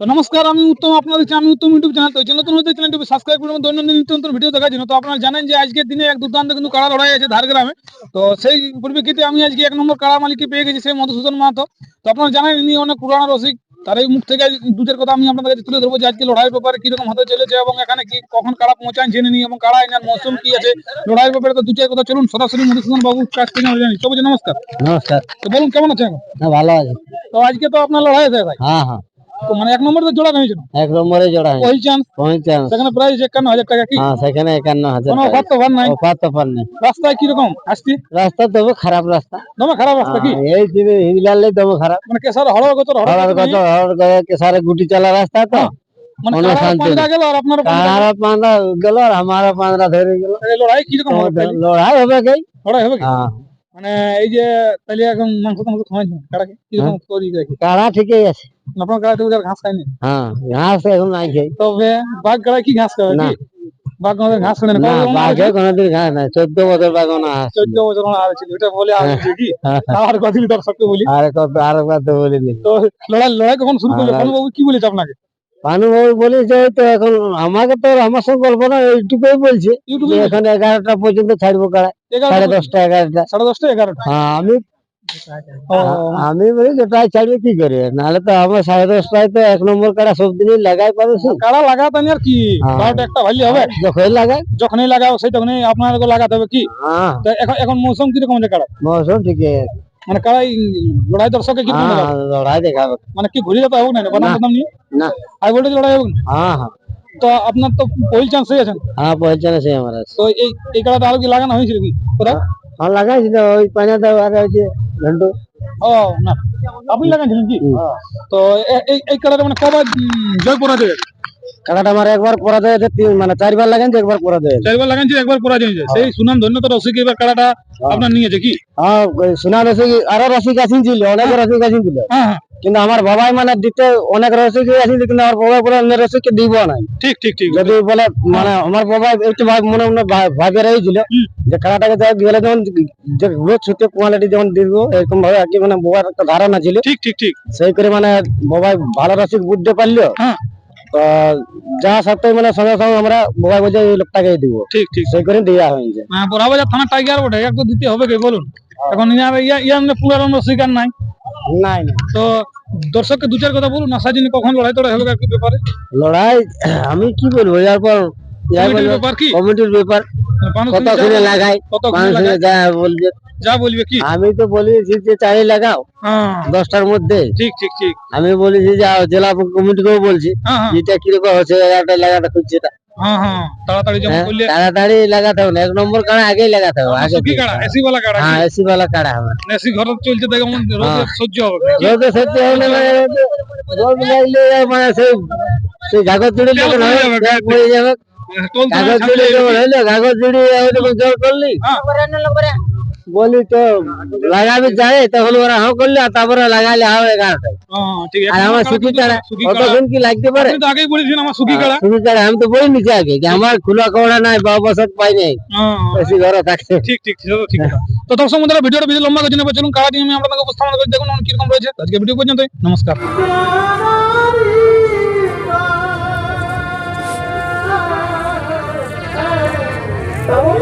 তো নমস্কার আমি উত্তম আপনারা দেখছেন আমি উত্তম ইউটিউব চ্যানেল। তো চ্যানেল নতুন চ্যানেলটি সাবস্ক্রাইব করবেন দৈনন্দিন নিত্য নতুন ভিডিও দেখার জন্য। তো আপনারা জানেন যে আজকের দিনে এক দুর্দান্ত কিন্তু কাড়া লড়াই আছে ঝাড়গ্রামে তো সেই পরিপ্রেক্ষিতে আমি আজকে এক নম্বর কাড়া মালিককে পেয়ে গেছি সেই মধুসূদন মাহাতো। তো আপনারা জানেন ইনি অনেক পুরানো রসিক। তার এই মুখ থেকে দুধের কথা আমি আপনাদের কাছে তুলে ধরবো যে আজকে লড়াইয়ের ব্যাপারে কীরকম হতে চলেছে এবং এখানে কি কখন কারা পৌঁছান জেনে নিই এবং কারা এনার মৌসুম কি আছে। লড়াইয়ের ব্যাপারে তো দু চার কথা চলুন। সরাসরি মধুসূদন বাবুর কাছ থেকে আমরা জানি। সবাই নমস্কার। নমস্কার। তো বলুন কেমন আছে এখন? হ্যাঁ ভালো আছে। তো আজকে তো আপনার লড়াই আছে ভাই। হ্যাঁ হ্যাঁ। তো মানে এক নম্বর জোড়া হয়েছিল এক নম্বরে জোড়া হয়েছে সেখানে প্রাইস একান্ন হাজার টাকা কি? হ্যাঁ সেখানে একান্ন হাজার কোনো অফার তো ভার নাই? অফার তো নেই। রাস্তায় কীরকম? আসছি রাস্তা তবু খারাপ রাস্তা। দমে খারাপ রাস্তা কি? হ্যাঁ, এই দিনে তবু খারাপ। মানে কেসার হড় গত হড় হওয়ার কত হওয়ার কত গুটি চালা রাস্তা তো। মানে কোনো কারার পান্ডা গেল আর আপনার পাঁদা গেল? আর আমারা ধরে গেল। লড়াই কীরকম হবে লড়াই হবে কি? লড়াই হবে কি? হ্যাঁ। মানে এই যে তাইলে এখন মাংস টাংস খাওয়াই কারাকে কীরকম করি রাখি কাড়া ঠিকই আছে। আপনার ঘাস খায়নি? হ্যাঁ ঘাস এখন নাই খাই তবে বাঘ গাড়ায় কি ঘাস খাবে না। বাঘ আমাদের ঘাস খাবে না না বাঘে কোনোদিন ঘাস নাই চোদ্দ বছর বাঘ না চোদ্দ বছর আমার আর ছিল। এটা বলে আর কি? হ্যাঁ। আর কথা দর্শককে বলি। আর কত আর কত বলিনি। তো লড়াই লড়াই কখন শুরু করবে? হ্যাঁ। বাবু কি বলেছে আপনাকে? পানুবাবু বলেছে তো এখন আমাকে তো আমার সঙ্গে গল্প না এইটুকুই বলছে এখানে এগারোটা পর্যন্ত ছাড়বো কাড়া সাড়ে দশটা এগারোটা। সাড়ে দশটা এগারোটা? হ্যাঁ আমি আমি বলি যেটাই ছাড়বে কি করে? নাহলে তো আমার সাড়ে দশটায় তো এক নম্বর কাড়া সব দিনই লাগাই পারছি। কাড়া লাগাতে আর কি? হ্যাঁ। বারোটা একটা ভালি হবে। যখন লাগাই। যখনই লাগাও সেই তখনই আপনার লাগাতে হবে কি? হ্যাঁ এখন এখন মৌসুম কীরকম আছে কাড়া? মৌসুম ঠিকই। আছে। মানে কাড়াই লড়াই দর্শকে হ্যাঁ লড়াই দেখাবে। মানে কি ঘুরে যেতে হবে না বাদাম না। বাদাম নিয়ে? না। হাই ভোল্টেজ লড়াই হবে। হ্যাঁ হ্যাঁ। তো আপনার তো ওই চান্সই আছেন হ্যাঁ পৌঁছানো সেই আমার তো এই এই কাড়াটা আরও কি লাগানো হয়েছিল কি? কোথাও হ্যাঁ লাগাইছিল ওই পাঁচা দাও আর ওই যে ঘন্টু ও না আপনি লাগাইছিলেন কি? তো এই এই কাড়াটা মানে কবার জয় পরাজয়? কাড়াটা আমার একবার পরা দেয় মানে চারবার লাগাইছে একবার পরা দেয় চারবার লাগাইছি একবার পরাজয় হয়েছে। সেই সুনাম ধন্য তো রসিক এবার কাড়াটা আপনার নিয়েছে কি? হ্যাঁ সুনাম সোনা রসিক আরও রসিক আসিন ছিল অনেক রসিক আসিন ছিল। হ্যাঁ হ্যাঁ। কিন্তু আমার বাবাই মানে দিতে অনেক রসিক আসিন কিন্তু আমার বাবা বলে অন্য রসিককে দিব নাই। ঠিক ঠিক ঠিক। যদি বলে মানে আমার বাবা একটু মনে মনে ভাবে রয়েছিল যে খেলাটাকে দেখ গেলে যেমন যে রোজ ছুটে কোয়ালিটি যেমন দিব এরকম ভাবে আর কি মানে বাবার একটা ধারণা ছিল। ঠিক ঠিক ঠিক। সেই করে মানে বাবাই ভালো রসিক বুঝতে পারল। হ্যাঁ। তো যা সত্ত্বেও মানে সঙ্গে সঙ্গে আমরা বাবাই বোঝে এই লোকটাকে দিব। ঠিক ঠিক। সেই করে দেওয়া হয়েছে। হ্যাঁ বড়াবাজার থানা টাইগার বটে একটু দিতে হবে কি বলুন? এখন ইয়ার ইয়া- ইয়ার মানে পুরানো শিকার নাই। নাই তো দর্শককে দু চার কথা বলুন কখন লড়াই টড়াই হবে কি ব্যাপারে? লড়াই আমি কি বলব এরপর কমিটির ব্যাপার যা- লাগাই কত যা বলছে যা বলবে কি? আমি তো বলি যে চারি লাগাও হ্যাঁ। দশটার মধ্যে। ঠিক ঠিক ঠিক। আমি বলেছি যে জেলা কমিটিকেও বলছি হ্যাঁ হ্যাঁ। যেটা কীরকম হচ্ছে এগারোটা লাগাটা খুঁজছে এটা। হ্যাঁ হ্যাঁ তাড়াতাড়ি জমা হ্যাঁ, করলে তাড়াতাড়ি লাগাতে হবে এক নম্বর কাড়া আগেই লাগাতে হবে আগে সুখী কাড়া? এসি বালা কাড়া হ্যাঁ এসি বালা কাড়া হবে। এসি ঘর দেখো রোদে হ্যাঁ। সহ্য হবে রোদে সত্যি হবে না মানে রোদ লাগলে মানে সেই সেই পড়ে হয়, যাবে, পড়ে যাবে। কাগজ চুড়ি হইল কাগজ করলি? বলি তো লাগাবি যায় তখন ওরা হাও করলি তারপরে লাগাইলে হাও এগারোটায় হ্যাঁ ঠিক আর আমার সুখী কাড়া কাড়া কতক্ষণ কি লাগতে পারে? আগেই বলেছিলেন আমার সুখী কাড়া সুখী কাড়া আমি তো বই নিচে আগে যে আমার খোলা কওড়া নাই বা বসত পাই নাই। হ্যাঁ। বেশি ঘরে থাকছে। ঠিক ঠিক ঠিক তো দর্শক বন্ধুরা ভিডিওটা বেশি লম্বা করছি না চলুন কারা দিয়ে আমি আপনাদের উপস্থাপন করে দেখুন কীরকম রয়েছে। আজকে ভিডিও পর্যন্ত নমস্কার। Thank